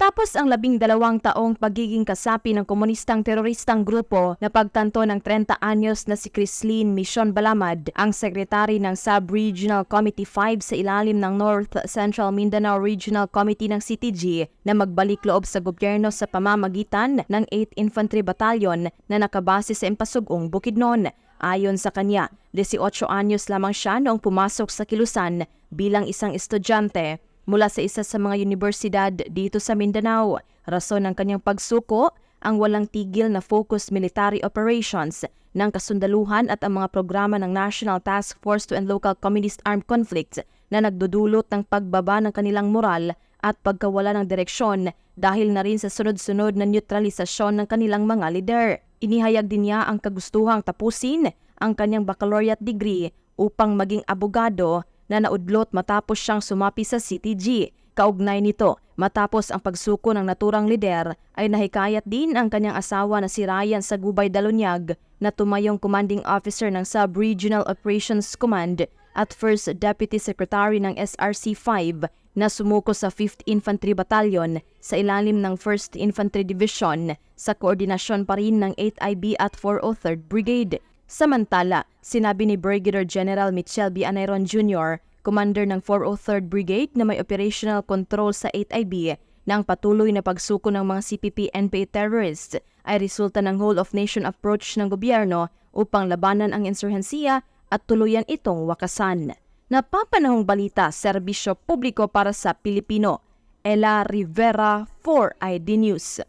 Matapos ang labing dalawang taong pagiging kasapi ng komunistang teroristang grupo na pagtanto ng 30 anyos na si Crislin Mission Balamad, ang sekretary ng Sub-Regional Committee 5 sa ilalim ng North Central Mindanao Regional Committee ng CTG na magbalik loob sa gobyerno sa pamamagitan ng 8th Infantry Battalion na nakabase sa Empasugong Bukidnon. Ayon sa kanya, 18 anyos lamang siya noong pumasok sa Kilusan bilang isang estudyante mula sa isa sa mga universidad dito sa Mindanao. Rason ng kanyang pagsuko, ang walang tigil na focused military operations ng kasundaluhan at ang mga programa ng National Task Force to End Local Communist Armed Conflicts na nagdudulot ng pagbaba ng kanilang moral at pagkawala ng direksyon dahil na rin sa sunod-sunod na neutralisasyon ng kanilang mga lider. Inihayag din niya ang kagustuhang tapusin ang kanyang baccalaureate degree upang maging abogado na naudlot matapos siyang sumapi sa CTG. Kaugnay nito, matapos ang pagsuko ng naturang lider, ay nahikayat din ang kanyang asawa na si Ryan Sagubay Dalonyag na tumayong commanding officer ng Sub-Regional Operations Command at First Deputy Secretary ng SRC-5 na sumuko sa 5th Infantry Battalion sa ilalim ng 1st Infantry Division sa koordinasyon pa rin ng 8th IB at 403rd Brigade. Samantala, sinabi ni Brigadier General Michel B. Anairon Jr., commander ng 403rd Brigade na may operational control sa 8IB, na ang patuloy na pagsuko ng mga CPP-NPA terrorists ay resulta ng whole of nation approach ng gobyerno upang labanan ang insurhensiya at tuluyan itong wakasan. Napapanahong balita, serbisyo publiko para sa Pilipino. Ella Rivera, 4ID News.